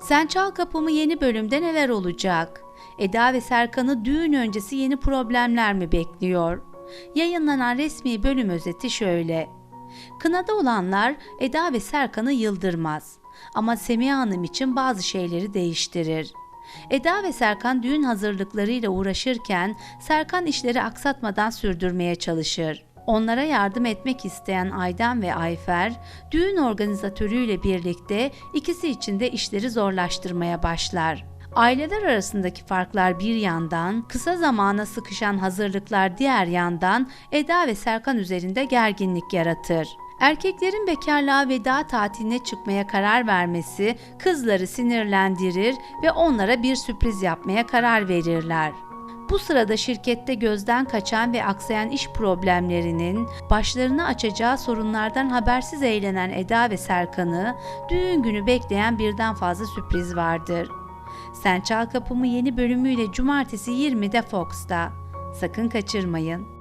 Sen Çal Kapımı yeni bölümde neler olacak? Eda ve Serkan'ı düğün öncesi yeni problemler mi bekliyor? Yayınlanan resmi bölüm özeti şöyle. Kınada olanlar Eda ve Serkan'ı yıldırmaz. Ama Semiha Hanım için bazı şeyleri değiştirir. Eda ve Serkan düğün hazırlıklarıyla uğraşırken Serkan işleri aksatmadan sürdürmeye çalışır. Onlara yardım etmek isteyen Aydan ve Ayfer, düğün organizatörüyle birlikte ikisi için de işleri zorlaştırmaya başlar. Aileler arasındaki farklar bir yandan, kısa zamana sıkışan hazırlıklar diğer yandan Eda ve Serkan üzerinde gerginlik yaratır. Erkeklerin bekarlığa veda tatiline çıkmaya karar vermesi kızları sinirlendirir ve onlara bir sürpriz yapmaya karar verirler. Bu sırada şirkette gözden kaçan ve aksayan iş problemlerinin başlarını açacağı sorunlardan habersiz eğlenen Eda ve Serkan'ı düğün günü bekleyen birden fazla sürpriz vardır. Sen Çal Kapımı yeni bölümüyle cumartesi 20'de Fox'ta. Sakın kaçırmayın.